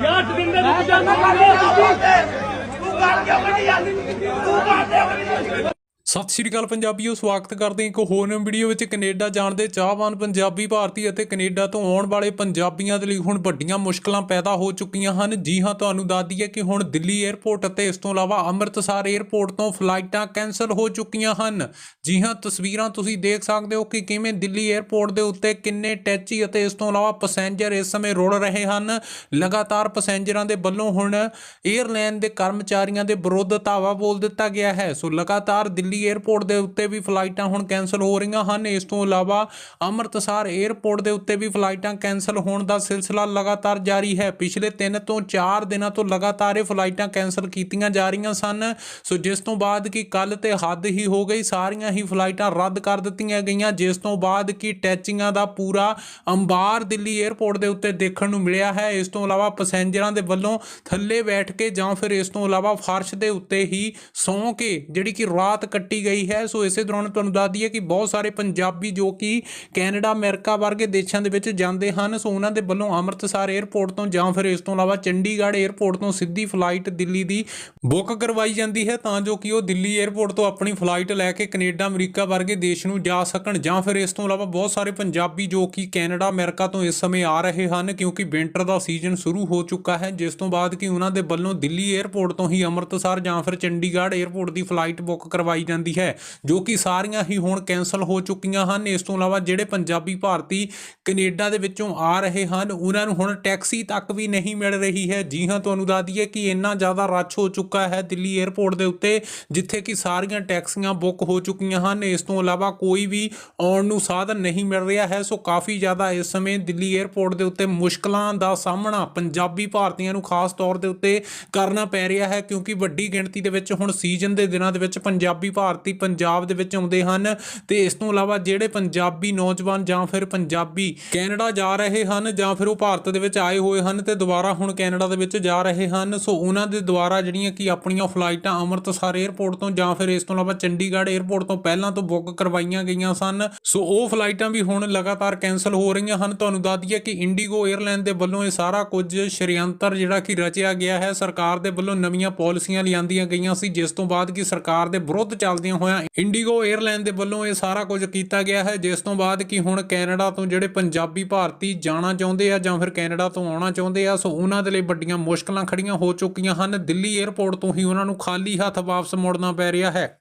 ਯਾਰ ਟਿੰਡੇ ਨੂੰ ਜਾਣਾ ਕਰ ਤੂੰ ਗਾਲ ਕਿਉਂ ਕੱਢੀ ਜਾਂਦੀ ਤੂੰ ਮਾਰ ਦੇ ਸਤਿ ਸ਼੍ਰੀ ਅਕਾਲ ਪੰਜਾਬੀਓ, ਸਵਾਗਤ ਕਰਦੇ ਹਾਂ ਇੱਕ ਹੋਰ ਨਵੀਂ ਵੀਡੀਓ ਵਿੱਚ ਕੈਨੇਡਾ ਜਾਣ ਦੇ ਚਾਹਵਾਨ ਪੰਜਾਬੀ ਭਾਰਤੀ ਅਤੇ ਕੈਨੇਡਾ ਤੋਂ ਆਉਣ ਵਾਲੇ ਪੰਜਾਬੀਆਂ ਦੇ ਲਈ ਹੁਣ ਵੱਡੀਆਂ ਮੁਸ਼ਕਲਾਂ ਪੈਦਾ ਹੋ ਚੁੱਕੀਆਂ ਹਨ। ਜੀ ਹਾਂ, ਤੁਹਾਨੂੰ ਦੱਸ ਦਈਏ ਕਿ ਹੁਣ ਦਿੱਲੀ 에ਅਰਪੋਰਟ ਅਤੇ ਇਸ ਤੋਂ ਇਲਾਵਾ ਅੰਮ੍ਰਿਤਸਰ 에ਅਰਪੋਰਟ ਤੋਂ ਫਲਾਈਟਾਂ ਕੈਨਸਲ ਹੋ ਚੁੱਕੀਆਂ ਹਨ। ਜੀ ਹਾਂ, ਤਸਵੀਰਾਂ ਤੁਸੀਂ ਦੇਖ ਸਕਦੇ ਹੋ ਕਿ ਕਿਵੇਂ ਦਿੱਲੀ 에ਅਰਪੋਰਟ ਦੇ ਉੱਤੇ ਕਿੰਨੇ ਟੈਚੀ ਅਤੇ ਇਸ ਤੋਂ ਇਲਾਵਾ ਪੈਸੇਂਜਰ ਇਸ ਸਮੇਂ ਰੁੜ ਰਹੇ ਹਨ। ਲਗਾਤਾਰ ਪੈਸੇਂਜਰਾਂ ਦੇ ਵੱਲੋਂ ਹੁਣ 에ਅਰਲਾਈਨ ਦੇ ਕਰਮਚਾਰੀਆਂ ਦੇ ਵਿਰੁੱਧ ਧਾਵਾ ਬੋਲ ਦਿੱਤਾ ਗਿਆ ਹੈ। ਸੋ ਲਗਾਤਾਰ ਦਿੱਲੀ ਦਿੱਲੀ 에ਅਰਪੋਰਟ ਦੇ ਉੱਤੇ ਵੀ ਫਲਾਈਟਾਂ ਹੁਣ ਕੈਨਸਲ ਹੋ ਰਹੀਆਂ ਹਨ। ਇਸ ਤੋਂ ਇਲਾਵਾ ਅੰਮ੍ਰਿਤਸਰ 에ਅਰਪੋਰਟ ਦੇ ਉੱਤੇ ਵੀ ਫਲਾਈਟਾਂ ਕੈਨਸਲ ਹੋਣ ਦਾ ਸਿਲਸਿਲਾ ਲਗਾਤਾਰ ਜਾਰੀ ਹੈ। ਪਿਛਲੇ 3 ਤੋਂ 4 ਦਿਨਾਂ ਤੋਂ ਲਗਾਤਾਰ ਇਹ ਫਲਾਈਟਾਂ ਕੈਨਸਲ ਕੀਤੀਆਂ ਜਾ ਰਹੀਆਂ ਸਨ। ਸੋ ਜਿਸ ਤੋਂ ਬਾਅਦ ਕਿ ਕੱਲ ਤੇ ਹੱਦ ਹੀ ਹੋ ਗਈ, ਸਾਰੀਆਂ ਹੀ ਫਲਾਈਟਾਂ ਰੱਦ ਕਰ ਦਿੱਤੀਆਂ ਗਈਆਂ। ਜਿਸ ਤੋਂ ਬਾਅਦ ਕਿ ਟੈਚਿੰਗਾਂ ਦਾ ਪੂਰਾ ਅੰਬਾਰ ਦਿੱਲੀ 에ਅਰਪੋਰਟ ਦੇ ਉੱਤੇ ਦੇਖਣ ਨੂੰ ਮਿਲਿਆ ਹੈ। ਇਸ ਤੋਂ ਇਲਾਵਾ ਪੈਸੇਂਜਰਾਂ ਦੇ ਵੱਲੋਂ ਥੱਲੇ ਬੈਠ ਕੇ ਜਾਂ ਫਿਰ ਇਸ ਤੋਂ ਇਲਾਵਾ ਫਰਸ਼ ਦੇ ਉੱਤੇ ਹੀ ਸੌਂ ਕੇ, ਜਿਹੜੀ ਕਿ ਰਾਤ ਕੱਟ ਕੱਟੀ ਗਈ ਹੈ। ਸੋ ਇਸੇ ਦੌਰਾਨ ਤੁਹਾਨੂੰ ਦੱਸ ਦਈਏ ਕਿ ਬਹੁਤ ਸਾਰੇ ਪੰਜਾਬੀ ਜੋ ਕਿ ਕੈਨੇਡਾ, ਅਮਰੀਕਾ ਵਰਗੇ ਦੇਸ਼ਾਂ ਦੇ ਵਿੱਚ ਜਾਂਦੇ ਹਨ। ਸੋ ਉਹਨਾਂ ਦੇ ਵੱਲੋਂ ਅੰਮ੍ਰਿਤਸਰ 에ਅਰਪੋਰਟ ਤੋਂ ਜਾਂ ਫਿਰ ਇਸ ਤੋਂ ਇਲਾਵਾ ਚੰਡੀਗੜ੍ਹ 에ਅਰਪੋਰਟ ਤੋਂ ਸਿੱਧੀ ਫਲਾਈਟ ਦਿੱਲੀ ਦੀ ਬੁੱਕ ਕਰਵਾਈ ਜਾਂਦੀ ਹੈ ਤਾਂ ਜੋ ਕਿ ਉਹ ਦਿੱਲੀ 에ਅਰਪੋਰਟ ਤੋਂ ਆਪਣੀ ਫਲਾਈਟ ਲੈ ਕੇ ਕੈਨੇਡਾ, ਅਮਰੀਕਾ ਵਰਗੇ ਦੇਸ਼ ਨੂੰ ਜਾ ਸਕਣ ਜਾਂ ਫਿਰ ਇਸ ਤੋਂ ਇਲਾਵਾ ਬਹੁਤ ਸਾਰੇ ਪੰਜਾਬੀ ਜੋ ਕਿ ਕੈਨੇਡਾ, ਅਮਰੀਕਾ ਤੋਂ ਇਸ ਸਮੇਂ ਆ ਰਹੇ ਹਨ ਕਿਉਂਕਿ ਵਿంటర్ ਦਾ ਸੀਜ਼ਨ ਸ਼ੁਰੂ ਹੋ ਚੁੱਕਾ ਹੈ। ਜਿਸ ਤੋਂ ਬਾਅਦ ਕਿ ਉਹਨਾਂ ਦੇ ਵੱਲੋਂ ਦਿੱਲੀ 에ਅਰਪੋਰਟ ਤੋਂ ਹੀ ਅੰਮ੍ਰਿਤਸਰ ਜਾਂ ਫਿਰ ਚੰਡੀਗੜ੍ਹ 에ਅਰਪੋਰਟ ਦੀ ਫਲਾਈਟ ਬੁੱਕ ਕਰਵਾਈ ਜਾਂਦੀ ਹੈ, ਜੋ ਕਿ ਸਾਰੀਆਂ ਹੀ ਹੁਣ ਕੈਂਸਲ ਹੋ ਚੁੱਕੀਆਂ ਹਨ। ਇਸ ਤੋਂ ਇਲਾਵਾ ਜਿਹੜੇ ਪੰਜਾਬੀ ਭਾਰਤੀ ਕੈਨੇਡਾ ਦੇ ਵਿੱਚੋਂ ਆ ਰਹੇ ਹਨ, ਉਹਨਾਂ ਨੂੰ ਹੁਣ ਟੈਕਸੀ ਤੱਕ ਵੀ ਨਹੀਂ ਮਿਲ ਰਹੀ ਹੈ। ਜੀ ਹਾਂ, ਤੁਹਾਨੂੰ ਦੱਸ ਦਈਏ ਕਿ ਇੰਨਾ ਜ਼ਿਆਦਾ ਰੱਛ ਹੋ ਚੁੱਕਾ ਹੈ ਦਿੱਲੀ 에ਅਰਪੋਰਟ ਦੇ ਉੱਤੇ, ਜਿੱਥੇ ਕਿ ਸਾਰੀਆਂ ਟੈਕਸੀਆਂ ਬੁੱਕ ਹੋ ਚੁੱਕੀਆਂ ਹਨ। ਇਸ ਤੋਂ ਇਲਾਵਾ ਕੋਈ ਵੀ ਆਉਣ ਨੂੰ ਸਾਧਨ ਨਹੀਂ ਮਿਲ ਰਿਹਾ ਹੈ, ਸੋ ਕਾਫੀ ਜ਼ਿਆਦਾ ਇਸ ਸਮੇਂ ਦਿੱਲੀ 에ਅਰਪੋਰਟ ਦੇ ਉੱਤੇ ਮੁਸ਼ਕਲਾਂ ਦਾ ਸਾਹਮਣਾ ਪੰਜਾਬੀ ਭਾਰਤੀਆਂ ਨੂੰ ਖਾਸ ਤੌਰ ਦੇ ਉੱਤੇ ਕਰਨਾ ਪੈ ਰਿਹਾ ਹੈ, ਕਿਉਂਕਿ ਵੱਡੀ ਗਿਣਤੀ ਦੇ ਵਿੱਚ ਹੁਣ ਸੀਜ਼ਨ ਦੇ ਦਿਨਾਂ ਦੇ ਵਿੱਚ ਪੰਜਾਬੀ ਭਾਰਤੀ ਭਾਰਤੀ ਪੰਜਾਬ ਦੇ ਵਿੱਚ ਆਉਂਦੇ ਹਨ ਤੇ ਇਸ ਤੋਂ ਇਲਾਵਾ ਜਿਹੜੇ ਪੰਜਾਬੀ ਨੌਜਵਾਨ ਜਾਂ ਫਿਰ ਪੰਜਾਬੀ ਕੈਨੇਡਾ ਜਾ ਰਹੇ ਹਨ ਜਾਂ ਫਿਰ ਉਹ ਭਾਰਤ ਦੇ ਵਿੱਚ ਆਏ ਹੋਏ ਹਨ ਤੇ ਦੁਬਾਰਾ ਹੁਣ ਕੈਨੇਡਾ ਦੇ ਵਿੱਚ ਜਾ ਰਹੇ ਹਨ, ਸੋ ਉਹਨਾਂ ਦੇ ਦੁਆਰਾ ਜਿਹੜੀਆਂ ਕਿ ਆਪਣੀਆਂ ਫਲਾਈਟਾਂ ਅੰਮ੍ਰਿਤਸਰ 에ਅਰਪੋਰਟ ਤੋਂ ਜਾਂ ਫਿਰ ਇਸ ਤੋਂ ਇਲਾਵਾ ਚੰਡੀਗੜ੍ਹ 에ਅਰਪੋਰਟ ਤੋਂ ਪਹਿਲਾਂ ਤੋਂ ਬੁੱਕ ਕਰਵਾਈਆਂ ਗਈਆਂ ਸਨ, ਸੋ ਉਹ ਫਲਾਈਟਾਂ ਵੀ ਹੁਣ ਲਗਾਤਾਰ ਕੈਨਸਲ ਹੋ ਰਹੀਆਂ ਹਨ। ਤੁਹਾਨੂੰ ਦੱਸ ਦਈਏ ਕਿ ਇੰਡੀਗੋ 에ਅਰਲਾਈਨ ਦੇ ਵੱਲੋਂ ਇਹ ਸਾਰਾ ਕੁਝ ਸ਼ਰਿਆਂਤਰ ਜਿਹੜਾ ਕਿ ਰਚਿਆ ਗਿਆ ਹੈ। ਸਰਕਾਰ ਦੇ ਵੱਲੋਂ ਨਵੀਆਂ ਪਾਲਿਸੀਆਂ ਲਿਆਂਦੀਆਂ ਗਈਆਂ ਸੀ, ਜਿਸ ਤੋਂ ਬਾਅਦ ਕਿ ਸਰਕਾਰ ਦੇ ਵਿਰੁੱਧ ਚੱਲ ਚੱਲਦਿਆਂ ਹੋਇਆਂ ਇੰਡੀਗੋ 에ਅਰਲਾਈਨ ਦੇ ਵੱਲੋਂ ਇਹ ਸਾਰਾ ਕੁਝ ਕੀਤਾ ਗਿਆ ਹੈ। ਜਿਸ ਤੋਂ ਬਾਅਦ ਕਿ ਹੁਣ ਕੈਨੇਡਾ ਤੋਂ ਜਿਹੜੇ ਪੰਜਾਬੀ ਭਾਰਤੀ ਜਾਣਾ ਚਾਹੁੰਦੇ ਆ ਜਾਂ ਫਿਰ ਕੈਨੇਡਾ ਤੋਂ ਆਉਣਾ ਚਾਹੁੰਦੇ ਆ, ਸੋ ਉਹਨਾਂ ਦੇ ਲਈ ਵੱਡੀਆਂ ਮੁਸ਼ਕਲਾਂ ਖੜੀਆਂ ਹੋ ਚੁੱਕੀਆਂ ਹਨ। ਦਿੱਲੀ 에ਅਰਪੋਰਟ ਤੋਂ ਹੀ ਉਹਨਾਂ ਨੂੰ ਖਾਲੀ ਹੱਥ ਵਾਪਸ ਮੁੜਨਾ ਪੈ ਰਿਹਾ ਹੈ।